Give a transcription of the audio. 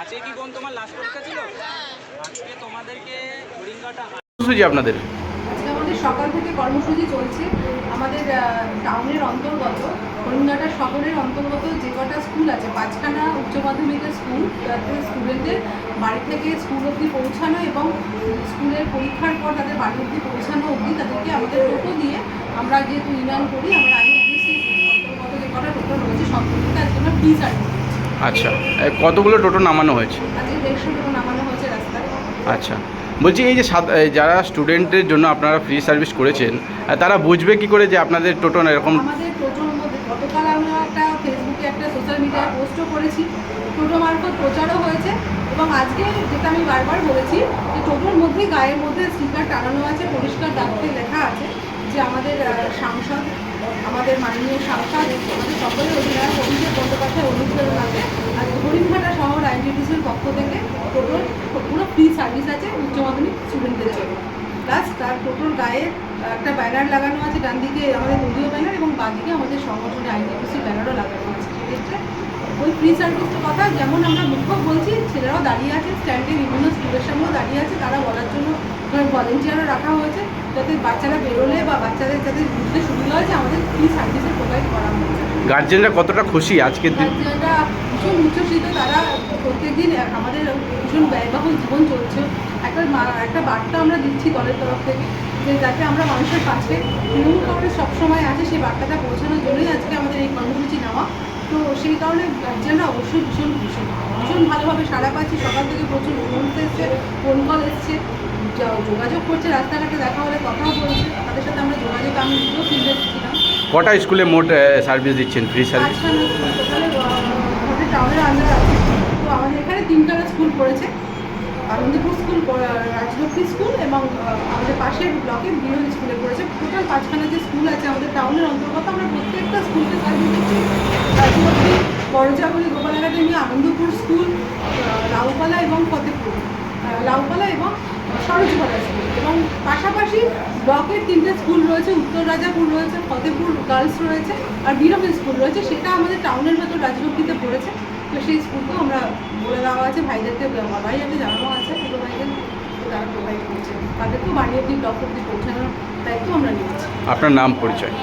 আজকে কি কোন তোমার লাস্ট পরীক্ষা ছিল? আজকে তোমাদেরকে হরিঙ্গাটা সুজি আপনাদের? আমাদের সকাল থেকে কর্মসূচি চলছে। আমাদের টাউনের অন্তর্গত হরিণঘাটা শহরের অন্তর্গত যে কটা স্কুল আছে পাঁচখানা উচ্চ মাধ্যমিকের স্কুল যাতে স্টুডেন্টদের বাড়ি থেকে স্কুল অবধি পৌঁছানো এবং স্কুলের পরীক্ষার পর তাদের বাড়ি অবধি পৌঁছানো অবধি তাদেরকে আমাদের টোটো দিয়ে আমরা যেহেতু ইউনিয়ন করি আমরা আইএনটিসি অন্তর্গত যে কটা টোটো রয়েছে সব আচ্ছা। কতগুলো টোটো নামানো হয়েছে? আচ্ছা। বলছি এই যে যারা স্টুডেন্টের জন্য আপনারা ফ্রি সার্ভিস করেছেন তারা বুঝবে কি করে যে আপনাদের টোটো না এরকম আমাদের গতকাল আমরা একটা ফেসবুকে একটা সোশ্যাল মিডিয়ায় পোস্টও করেছি। টোটো মারফত প্রচারও হয়েছে এবং আজকে যেটা আমি বারবার বলেছি যে টোটোর মধ্যে গায়ের মধ্যে স্টিকার টানানো আছে পরিষ্কার দাগতে লেখা আছে যে আমাদের সাংসদ আমাদের মাননীয় সাংসদ আমাদের সকলের অধিনায়ক অভিষেক আইনটিটিসির পক্ষ থেকে টোটোর পুরো ফ্রি সার্ভিস আছে উচ্চ মাধ্যমিক স্টুডেন্টদের জন্য। প্লাস তার টোটোর গায়ে একটা ব্যানার লাগানো আছে ডান দিকে আমাদের দলীয় ব্যানার এবং বাঁ দিকে আমাদের সংগঠনের আইনটিসি ব্যানারও লাগানো আছে। সেক্ষেত্রে ওই ফ্রি সার্ভিসের কথা যেমন আমরা মুখ্য বলছি ছেলেরাও দাঁড়িয়ে আছে স্ট্যান্ডে বিভিন্ন স্কুলের সামনেও দাঁড়িয়ে আছে তারা বলার জন্য ভলেন্টিয়ারও রাখা হয়েছে যাতে বাচ্চারা বেরোলে বা বাচ্চাদের যাতে বুঝতে সুবিধা হয় যে আমাদের ফ্রি সার্ভিসের প্রোভাইড করা হয়েছে। গার্জেনরা কতটা খুশি আজকের দিন? গার্জিয়ানরা ভীষণ উচ্ছ্বসিত তারা প্রত্যেকদিন আমাদের ভীষণ ব্যয়বহুল জীবন চলছে। একটা একটা বার্তা আমরা দিচ্ছি দলের তরফ থেকে যে যাতে আমরা মানুষের কাছে তৃণমূল কংগ্রেস সবসময় আছে সেই বার্তাটা পৌঁছানোর জন্যই আজকে আমাদের এই কর্মসূচি নেওয়া। তো সেই কারণে গার্জিয়ানরা অবশ্যই ভীষণ খুশি। ভীষণ ভালোভাবে সাড়া পাচ্ছি। সকাল থেকে প্রচুর ফোন এসছে ফোন কল এসছে। যোগাযোগ করছে রাস্তাঘাটে দেখা হলে কথাও বলছে। তাদের সাথে আমরা যোগাযোগ আমি নিজেও ফিল্ডে ছিলাম। কটা স্কুলে মোট সার্ভিস দিচ্ছেন? ফ্রি সার্ভিস আছে তো আমাদের এখানে তিনটা স্কুল পড়েছে। আনন্দপুর স্কুল, রাজলক্ষ্মী স্কুল এবং আমাদের পাশের ব্লকে বিরোধী স্কুলে পড়েছে। টোটাল পাঁচখানা যে স্কুল আছে আমাদের টাউনের অন্তর্গত, আমরা প্রত্যেকটা স্কুলকে সার্ভিস দিচ্ছি। রাজলক্ষ্মী বড়জাগুলি গোপাল একাডেমি, আনন্দপুর স্কুল লাউপালা এবং ফতেপুর। লাউপালা এবং সরোজপাড়া স্কুল। এবং পাশাপাশি ব্লকের তিনটে স্কুল রয়েছে, উত্তর রাজাপুর রয়েছে, ফতেপুর গার্লস রয়েছে, আর বীরভূম স্কুল রয়েছে। সেটা আমাদের টাউনের ভেতর রাজলক্ষ্মীতে পড়েছে। তো সেই স্কুলকেও আমরা বলে দেওয়া আছে ভাইদেরকে আমার ভাই একটা জানানো আছে, ছোটো ভাইদের তারা প্রোভাইড করছে তাদেরকেও বাড়ি অব্দি ব্লক অব্দি পৌঁছানোর দায়িত্ব আমরা নিয়েছি। আপনার নাম, পরিচয়?